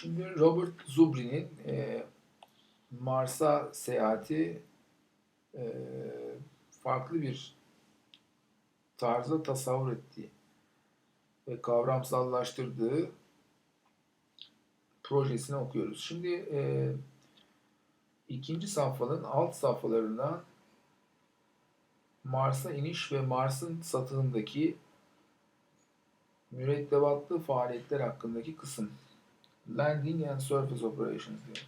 Şimdi Robert Zubri'nin e, Mars'a seyahati e, farklı bir tarzda tasavvur ettiği ve kavramsallaştırdığı projesini okuyoruz. Şimdi e, ikinci safhanın alt safhalarından Mars'a iniş ve Mars'ın satığındaki mürettebatlı faaliyetler hakkındaki kısım. Landing and Surface Operations diyor.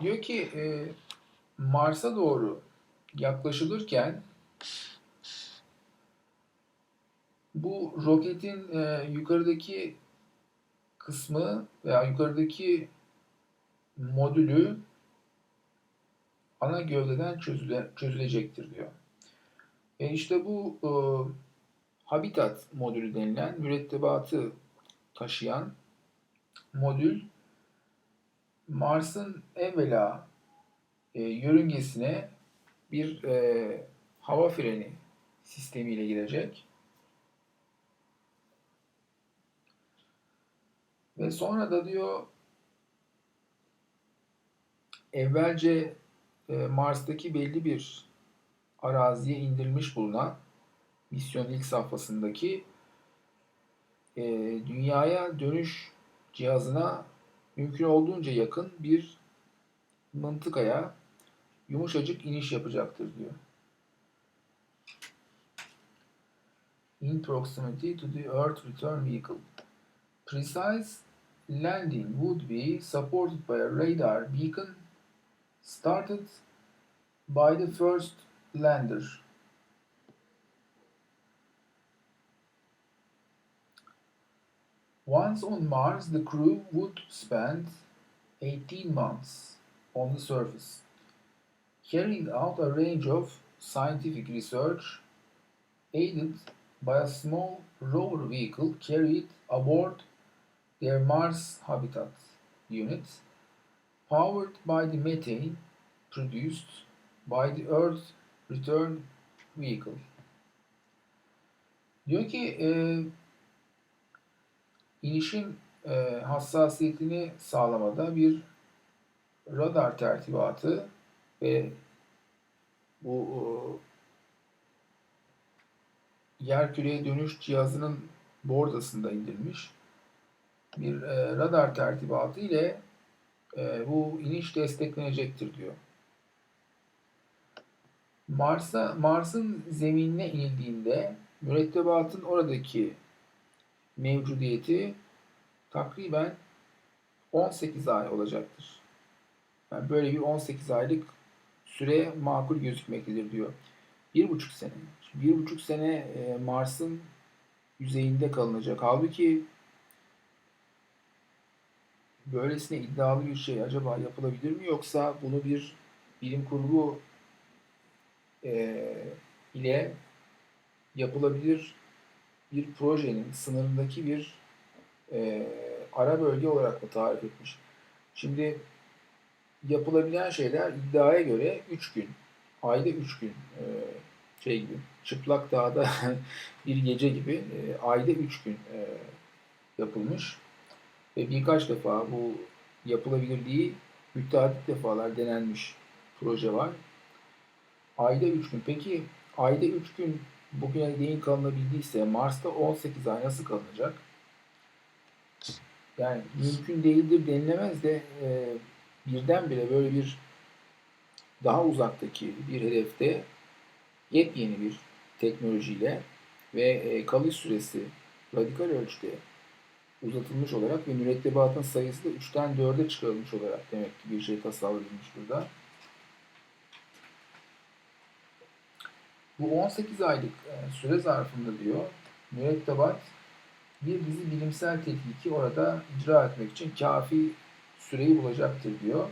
Diyor ki e, Mars'a doğru yaklaşılırken bu roketin e, yukarıdaki kısmı veya yukarıdaki modülü ana gövdeden çözüle, çözülecektir diyor. E işte bu e, habitat modülü denilen mürettebatı taşıyan modül Mars'ın evvela e, yörüngesine bir e, hava freni sistemiyle girecek. Ve sonra da diyor evvelce e, Mars'taki belli bir araziye indirilmiş bulunan misyon ilk safhasındaki e, dünyaya dönüş cihazına mümkün olduğunca yakın bir mıntıkaya yumuşacık iniş yapacaktır diyor. In proximity to the Earth Return Vehicle. Precise landing would be supported by a radar beacon started by the first lander. Once on Mars, the crew would spend 18 months on the surface, carrying out a range of scientific research aided by a small rover vehicle carried aboard their Mars Habitat unit, powered by the methane produced by the Earth Return Vehicle. Diyor ki e, inişin e, hassasiyetini sağlamada bir radar tertibatı ve bu e, yer küreye dönüş cihazının bordasında indirilmiş bir e, radar tertibatı ile e, bu iniş desteklenecektir diyor. Mars'a Mars'ın zeminine inildiğinde mürettebatın oradaki mevcudiyeti takriben 18 ay olacaktır. Yani böyle bir 18 aylık süre makul gözükmektedir diyor. Bir buçuk sene. Bir buçuk sene e, Mars'ın yüzeyinde kalınacak. Halbuki böylesine iddialı bir şey acaba yapılabilir mi yoksa bunu bir bilim kurgu e, ile yapılabilir bir projenin sınırındaki bir e, ara bölge olarak mı tarif etmiş? Şimdi yapılabilen şeyler iddiaya göre 3 gün, ayda 3 gün e, şey gibi, çıplak dağda bir gece gibi e, ayda 3 gün e, yapılmış ve birkaç defa bu yapılabilirliği müteahhit defalar denenmiş proje var. Ayda 3 gün. Peki ayda 3 gün bugüne değin kalınabildiyse Mars'ta 18 ay nasıl kalınacak? Yani mümkün değildir denilemez de e, birdenbire böyle bir daha uzaktaki bir hedefte yepyeni bir teknolojiyle ve e, kalış süresi radikal ölçüde uzatılmış olarak ve mürettebatın sayısı da 3'ten 4'e çıkarılmış olarak demek ki bir şey edilmiş burada. Bu 18 aylık e, süre zarfında diyor mürettebat bir dizi bilimsel tetkiki orada icra etmek için kafi süreyi bulacaktır diyor.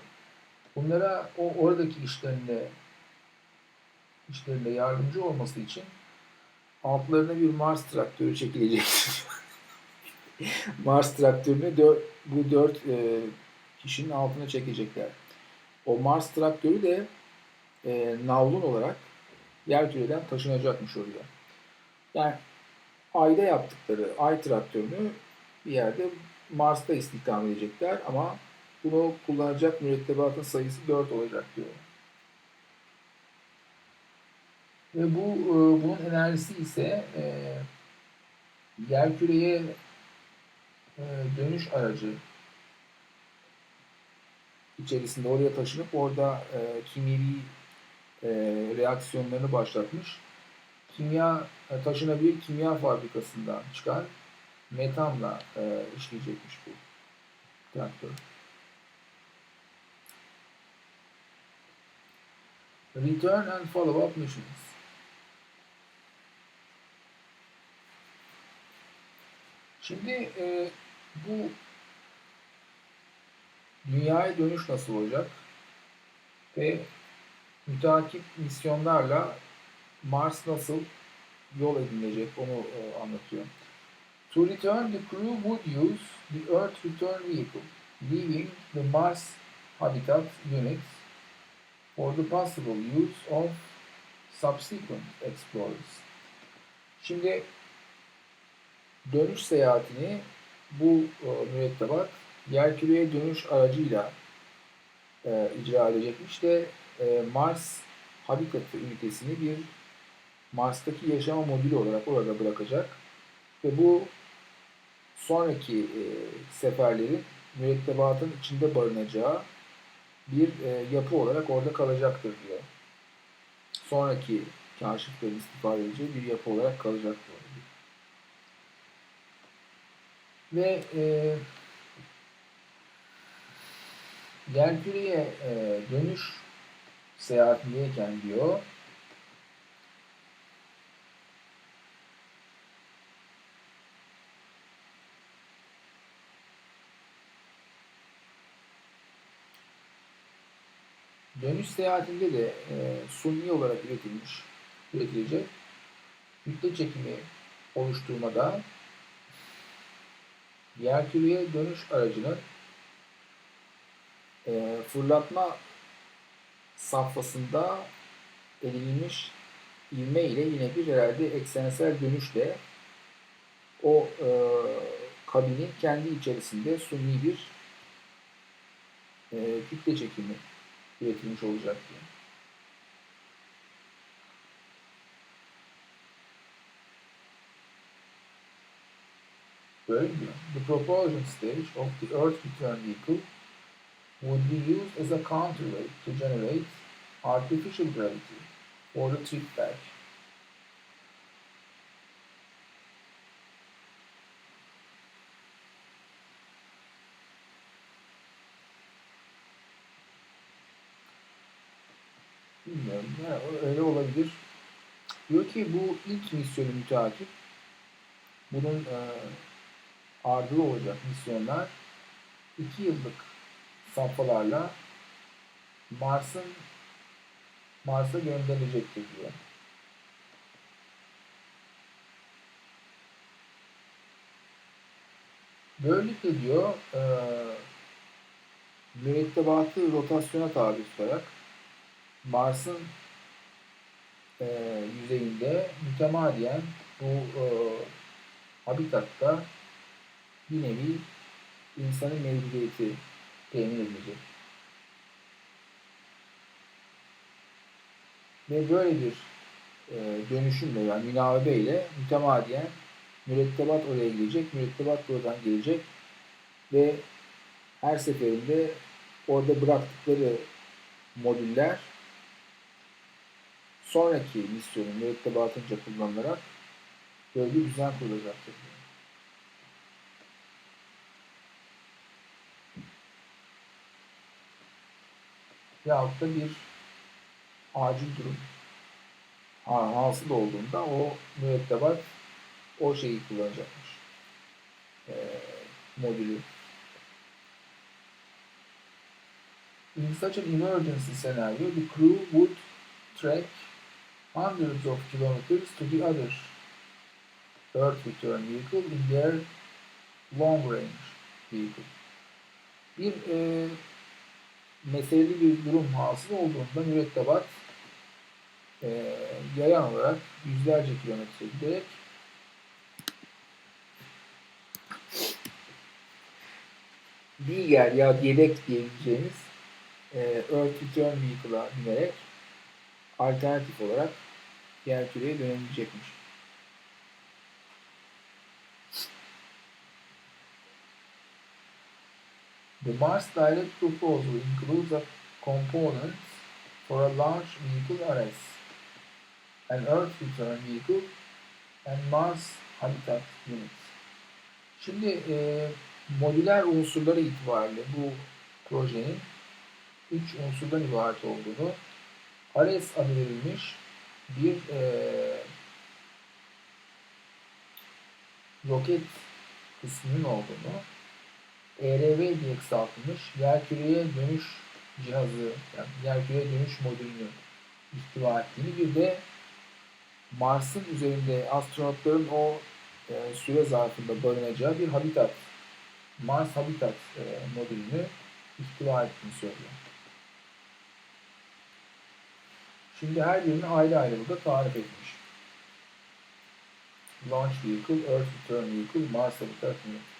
Bunlara o oradaki işlerinde işlerinde yardımcı olması için altlarına bir Mars traktörü çekilecektir. Mars traktörünü dör, bu dört e, kişinin altına çekecekler. O Mars traktörü de e, navlun olarak yer küreden taşınacakmış oraya. Yani Ay'da yaptıkları Ay traktörünü bir yerde Mars'ta istihdam edecekler ama bunu kullanacak mürettebatın sayısı 4 olacak diyor. Ve bu e, bunun enerjisi ise e, yerküreye e, dönüş aracı içerisinde oraya taşınıp orada e, kimyevi e, reaksiyonlarını başlatmış. Kimya e, taşınabilir kimya fabrikasından çıkan metanla e, işleyecekmiş bu traktör. Return and follow-up missions. Şimdi e, bu dünyaya dönüş nasıl olacak? Ve müteakip misyonlarla Mars nasıl yol edilecek onu e, anlatıyor. To return, the crew would use the Earth Return Vehicle, leaving the Mars Habitat Unit for the possible use of subsequent explorers. Şimdi dönüş seyahatini bu e, mürettebat yerküreye dönüş aracıyla e, icra edecekmiş de e, Mars Habitatı ünitesini bir Mars'taki yaşama modülü olarak orada bırakacak ve bu sonraki e, seferlerin mürettebatın içinde barınacağı bir e, yapı olarak orada kalacaktır diyor. Sonraki kaşiflerin istifade edeceği bir yapı olarak kalacaktır. Ve e, Yerküreye e, dönüş seyahatindeyken diyor Dönüş seyahatinde de e, suni olarak üretilmiş, üretilecek kütle çekimi oluşturmada yerküreye dönüş aracının e, fırlatma safhasında edinilmiş ivme ile yine bir herhalde eksensel dönüşle o e, kabinin kendi içerisinde suni bir e, kütle çekimi üretilmiş olacak diye. Böyle diyor. The propulsion stage of the Earth Return Vehicle would be used as a counterweight to generate artificial gravity for the trip back. Bilmiyorum. Öyle olabilir. Diyor ki bu ilk misyonu müteakip. Bunun e, ardılı olacak misyonlar iki yıllık safhalarla Mars'ın Mars'a gönderilecektir diyor. Böylelikle diyor e, mürettebatı rotasyona tabi tutarak Mars'ın e, yüzeyinde mütemadiyen bu e, habitatta bir nevi insanın mevcudiyeti temin edilecek. Ve böyle bir e, dönüşümle yani münavebe ile mütemadiyen mürettebat oraya gidecek, mürettebat buradan gelecek ve her seferinde orada bıraktıkları modüller sonraki misyonun mürettebatınca kullanılarak böyle bir düzen kurulacaktır. Yahut da bir acil durum hasıl olduğunda o mürettebat o şeyi kullanacakmış. E, modülü. In such an emergency scenario, the crew would trek hundreds of kilometers to the other Earth return vehicle in their long range vehicle. Bir e, meseleli bir durum hasıl olduğunda mürettebat e, yayan olarak yüzlerce kilometre giderek diğer ya yedek diyebileceğimiz e, Earth Return Vehicle'a binerek alternatif olarak diğer türeye dönebilecekmiş. The Mars Direct proposal includes a component for a launch vehicle RS, an Earth Return Vehicle, and Mars Habitat Unit. Şimdi e, modüler unsurları itibariyle bu projenin üç unsurdan ibaret olduğunu, Ares adı verilmiş bir e, roket kısmının olduğunu, ERV diye kısaltılmış yerküreye dönüş cihazı, yani yerküreye dönüş modülünü ihtiva ettiğini bir de Mars'ın üzerinde astronotların o e, süre zarfında barınacağı bir habitat, Mars Habitat e, modülünü ihtiva ettiğini söylüyor. Şimdi her birini ayrı ayrı burada tarif etmiş. Launch Vehicle, Earth Return Vehicle, Mars Habitat Unit.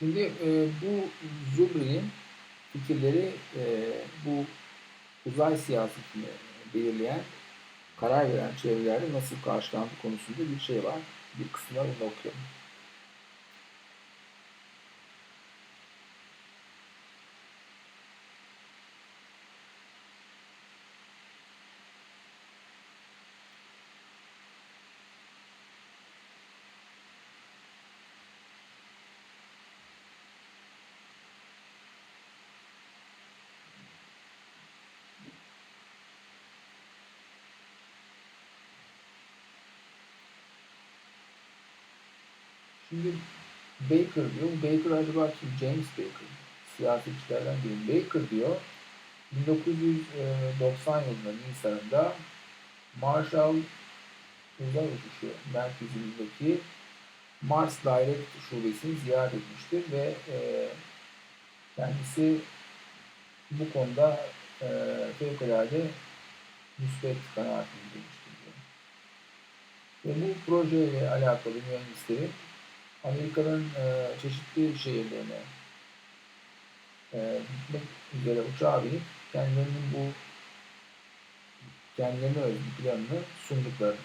Şimdi e, bu Zubri'nin fikirleri e, bu uzay siyasetini belirleyen, karar veren çevrelerde nasıl karşılandığı konusunda bir şey var. Bir kısmı var, onu okuyalım. Şimdi Baker diyor. Baker acaba kim? James Baker. Siyasetçilerden biri. Baker diyor 1990 yılında Nisan'da Marshall uzay uçuşu merkezindeki Mars Direct şubesini ziyaret etmiştir ve e, kendisi bu konuda e, fevkalade müsbet kanaatini demiştir. Ve bu projeyle alakalı mühendislerin Amerika'nın e, çeşitli şehirlerine e, gitmek üzere uçağa binip kendilerinin bu kendilerine özgü planını sunduklarını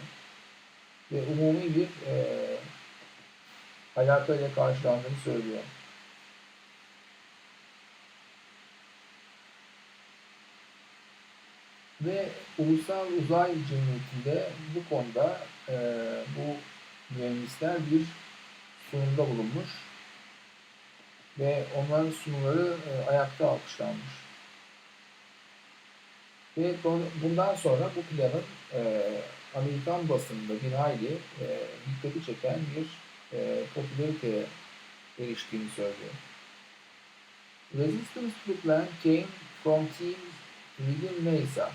ve umumi bir e, alakayla karşılandığını söylüyor. Ve Ulusal Uzay Cemiyeti'nde bu konuda e, bu mühendisler bir sunumda bulunmuş ve onların sunumları e, ayakta alkışlanmış. Ve bundan sonra bu planın e, Amerikan basınında bir hayli e, dikkati çeken bir e, popülariteye eriştiğini söylüyor. Resistance to the plan came from teams within NASA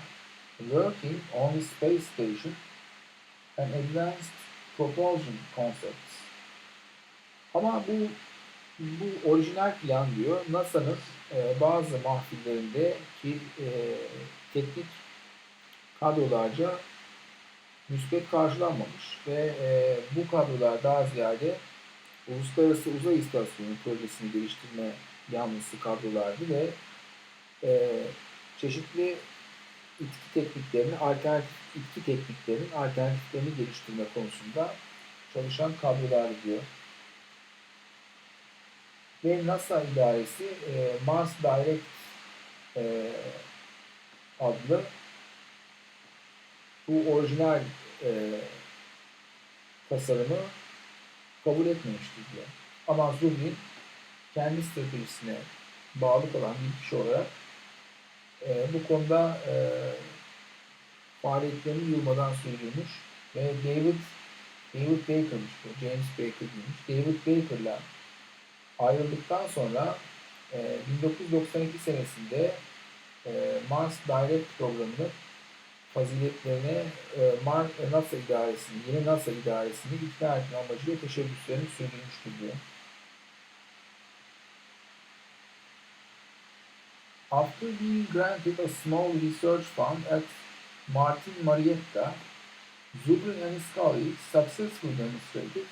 working on the space station and advanced propulsion concepts. Ama bu bu orijinal plan diyor NASA'nın e, bazı mahfillerinde ki e, teknik kadrolarca müspet karşılanmamış ve e, bu kadrolar daha ziyade Uluslararası Uzay İstasyonu projesini geliştirme yanlısı kadrolardı ve e, çeşitli itki tekniklerini, alternatif itki tekniklerinin alternatiflerini geliştirme konusunda çalışan kadrolar diyor ve NASA idaresi e, Mars Direct e, adlı bu orijinal e, tasarımı kabul etmemiştir diyor. Ama Zumin kendi stratejisine bağlı kalan bir kişi olarak e, bu konuda e, faaliyetlerini yılmadan sürdürmüş ve David David Baker'mış bu. James Baker değilmiş. David Baker'la ayrıldıktan sonra e, 1992 senesinde e, Mars Direct programının faziletlerine e, Mar e, NASA idaresini, yeni NASA idaresini ikna etme amacıyla teşebbüslerini sürdürmüştür diyor. After being granted a small research fund at Martin Marietta, Zubrin and his colleagues successfully demonstrated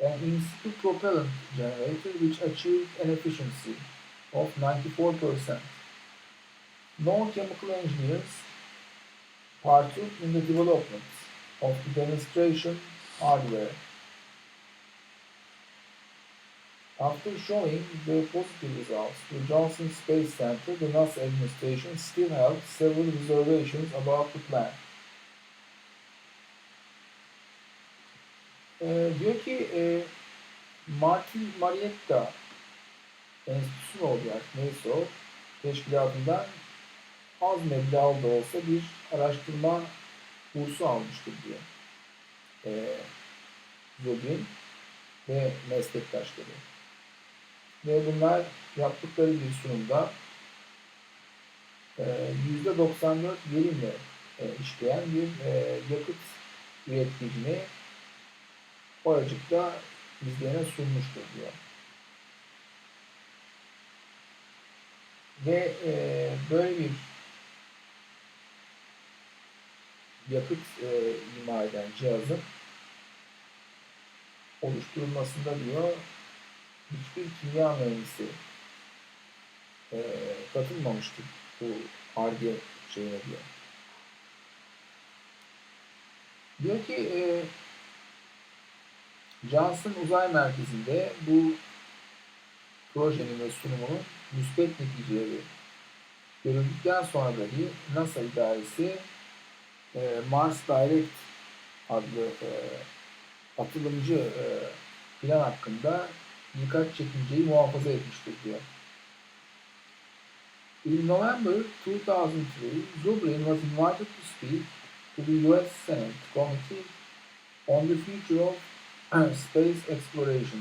an in-situ propellant generator which achieved an efficiency of 94%. No chemical engineers partook in the development of the demonstration hardware. After showing the positive results, the Johnson Space Center, the NASA administration still held several reservations about the plan. Ee, diyor ki e, Martin Marietta Enstitüsü mü oluyor artık neyse o teşkilatından az meblağlı da olsa bir araştırma bursu almıştır diyor. Ee, Zobin ve meslektaşları. Ve bunlar yaptıkları bir sunumda e, %94 verimle e, işleyen bir e, yakıt üreticini oracıkta izleyene sunmuştur diyor. Ve e, böyle bir yakıt e, ima eden cihazın oluşturulmasında diyor hiçbir kimya mühendisi e, katılmamıştır bu ARGE şeyine diyor. Diyor ki e, Johnson Uzay Merkezi'nde bu projenin ve sunumunun müspet neticeleri görüldükten sonra dahi NASA idaresi e, Mars Direct adlı e, atılımcı e, plan hakkında birkaç çekinceyi muhafaza etmiştir diyor. In November 2003, Zubrin was invited to speak to the US Senate Committee on the Future of Space Exploration.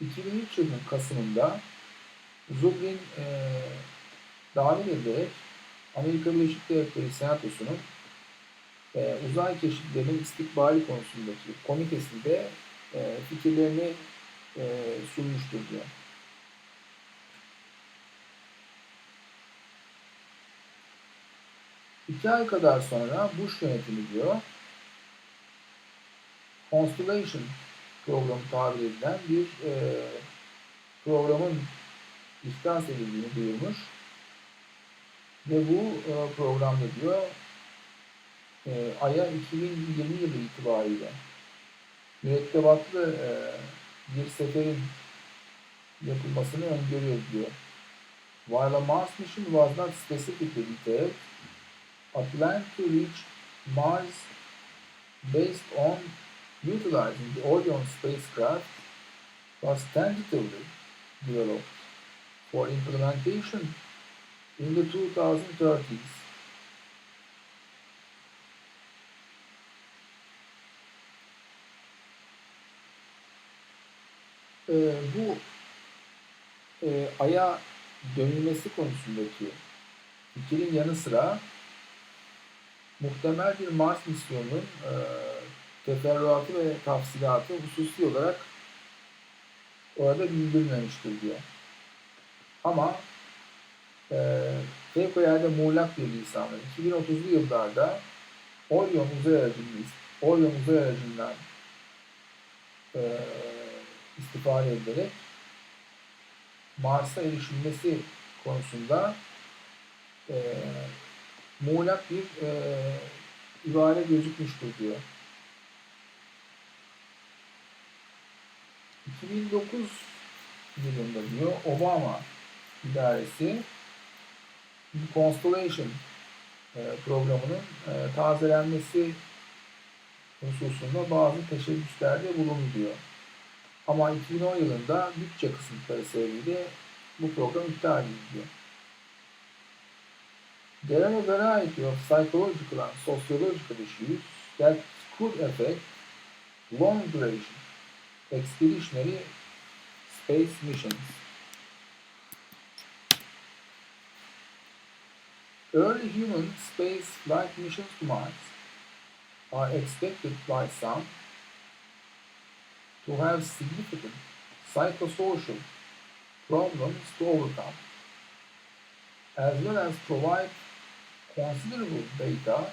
2003 yılının Kasım'ında Zubrin e, davet edilerek Amerika Birleşik Devletleri Senatosu'nun e, uzay keşiflerinin istikbali konusundaki komitesinde e, fikirlerini e, sunmuştur diyor. İki ay kadar sonra Bush yönetimi diyor Constellation programı tabir edilen bir e, programın ihdas edildiğini duyurmuş. Ve bu e, programda diyor e, Ay'a 2020 yılı itibariyle mürettebatlı e, bir seferin yapılmasını öngörüyor diyor. While a Mars mission was not specifically detailed, a plan to reach Mars based on utilizing the Orion spacecraft was tentatively developed for implementation in the 2030s. Ee, bu e, Ay'a dönülmesi konusundaki fikrin yanı sıra muhtemel bir Mars misyonunun e, teferruatı ve tafsilatı hususi olarak orada bildirilmemiştir diyor. Ama e, fevkalade muğlak bir lisanla 2030'lu yıllarda Orion uzay aracının Orion uzay aracından e, istifade edilerek Mars'a erişilmesi konusunda e, muğlak bir e, ibare gözükmüştür diyor. 2009 yılında diyor Obama idaresi Constellation e, programının e, tazelenmesi hususunda bazı teşebbüslerde bulundu diyor. Ama 2010 yılında bütçe kısıtları sebebiyle bu program iptal edildi. There are a variety of psychological and sociological issues that could affect long duration expeditionary space missions. Early human space flight missions to Mars are expected by some to have significant psychosocial problems to overcome, as well as provide considerable data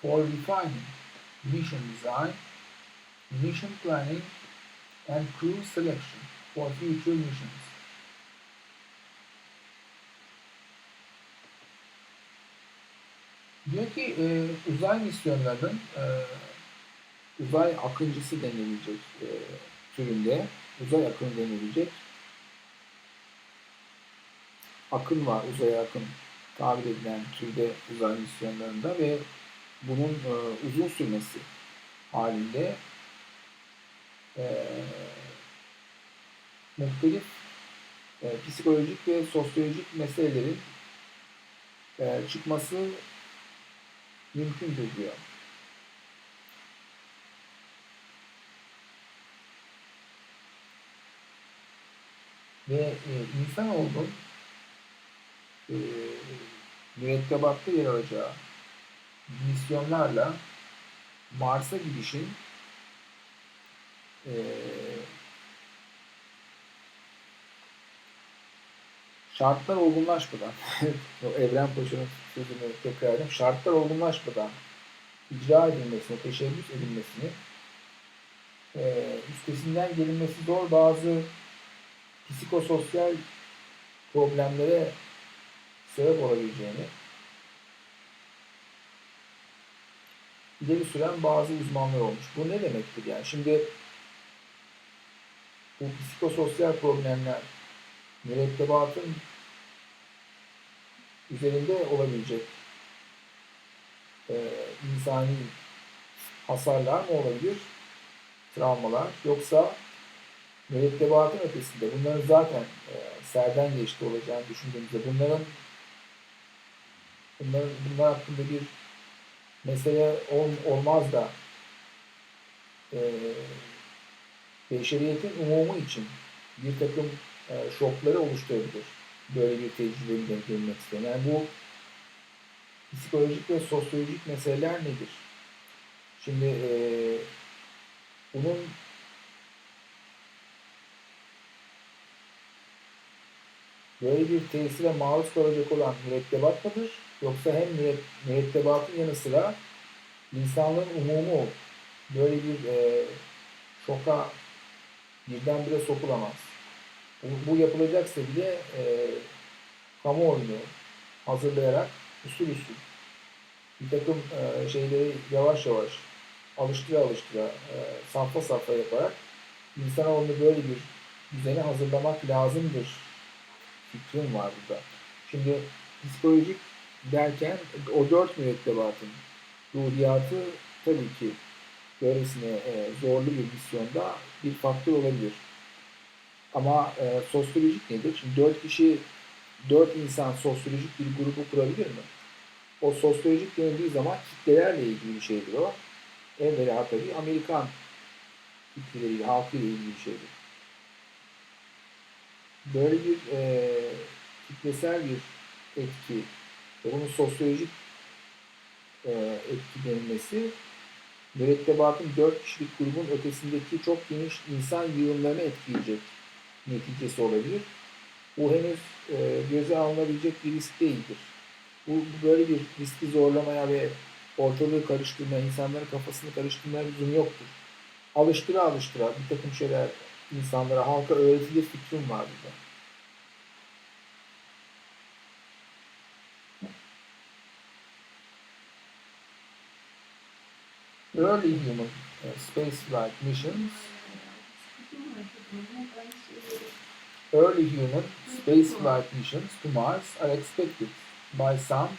for refining mission design, mission planning, and crew selection for future missions. Diyor ki e, uzay misyonlarının e, uzay akıncısı denilecek e, türünde, uzay akını denilecek akın var, uzaya akın tabir edilen türde uzay misyonlarında ve bunun e, uzun sürmesi halinde e, muhtelif e, psikolojik ve sosyolojik meselelerin e, çıkması mümkündür diyor. Ve e, insanoğlunun e, mürettebatta yer alacağı misyonlarla Mars'a gidişin e, şartlar olgunlaşmadan Evren Paşa'nın sözünü tekrar edeyim. Şartlar olgunlaşmadan icra edilmesini, teşebbüs edilmesini e, üstesinden gelinmesi zor bazı psikososyal problemlere sebep olabileceğini ileri süren bazı uzmanlar olmuş. Bu ne demektir yani? Şimdi bu psikososyal problemler mürettebatın üzerinde olabilecek e, insani hasarlar mı olabilir? Travmalar. Yoksa mürettebatın ötesinde bunların zaten e, serden geçti olacağını düşündüğümüzde bunların bunların bunlar hakkında bir mesele ol, olmaz da e, beşeriyetin umumu için bir takım e, şokları oluşturabilir. Böyle bir tecrübenin denk gelmek isteyen. Yani bu psikolojik ve sosyolojik meseleler nedir? Şimdi e, bunun böyle bir tesire maruz kalacak olan mürettebat mıdır? Yoksa hem mürettebatın yanı sıra insanlığın umumu böyle bir e, şoka birdenbire sokulamaz. Bu, bu yapılacaksa bile e, kamuoyunu hazırlayarak usul usul bir takım e, şeyleri yavaş yavaş alıştıra alıştıra e, safha safha yaparak insanoğlunu böyle bir düzene hazırlamak lazımdır fikrim var burada. Şimdi psikolojik derken o dört mürettebatın ruhiyatı tabii ki böylesine e, zorlu bir misyonda bir faktör olabilir. Ama e, sosyolojik nedir? Şimdi dört kişi, dört insan sosyolojik bir grubu kurabilir mi? O sosyolojik denildiği zaman kitlelerle ilgili bir şeydir o. Evvela tabii Amerikan kitleleriyle, halkıyla ilgili bir şeydir. Böyle bir e, kitlesel bir etki bunun sosyolojik e, etki denilmesi mürettebatın dört kişilik grubun ötesindeki çok geniş insan yığınlarını etkileyecek neticesi olabilir. Bu henüz e, göze alınabilecek bir risk değildir. Bu böyle bir riski zorlamaya ve ortalığı karıştırmaya, insanların kafasını karıştırmaya lüzum yoktur. Alıştıra alıştıra bir takım şeyler insanlara, halka öğretilir fikrim var burada. Early human uh, spaceflight missions Early human spaceflight missions to Mars are expected by some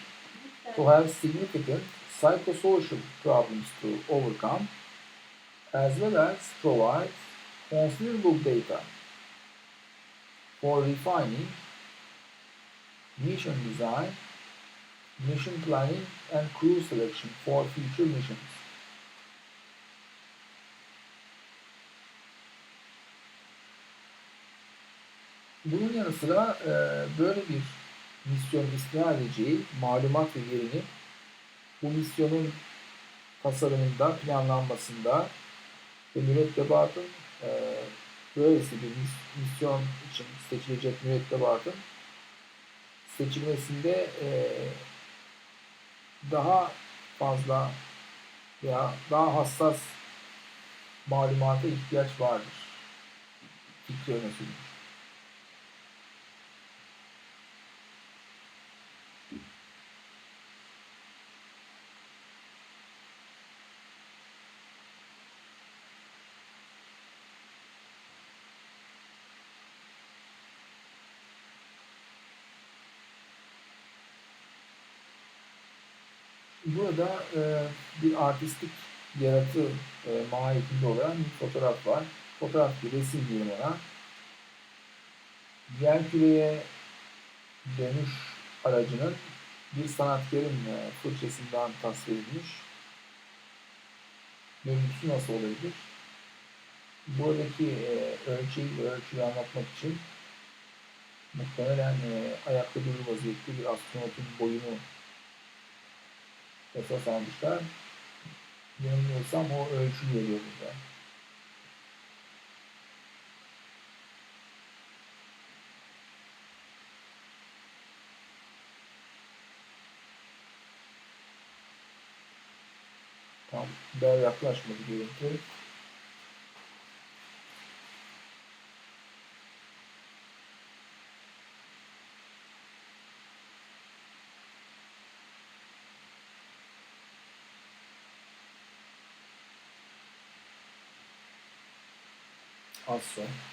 to have significant psychosocial problems to overcome, as well as provide considerable data for refining mission design, mission planning, and crew selection for future missions. Bunun yanı sıra e, böyle bir misyon istihar edeceği malumat ve verini bu misyonun tasarımında, planlanmasında ve mürettebatın e, böylesi bir mis- misyon için seçilecek mürettebatın seçilmesinde e, daha fazla veya daha hassas malumata ihtiyaç vardır. Fikri öne sürülmüş. Burada e, bir artistik yaratı e, mahiyetinde olan bir fotoğraf var. Fotoğraf bir resim diyelim ona. Yer küreye dönüş aracının bir sanatkarın e, fırçasından tasvir edilmiş. Görüntüsü nasıl olabilir? Buradaki e, ölçeği ölçüyü anlatmak için muhtemelen e, ayakta durur vaziyette bir astronotun boyunu esas almışlar. Yanılmıyorsam o ölçü veriyor burada. Tam daha yaklaşmadı görüntü. Az son.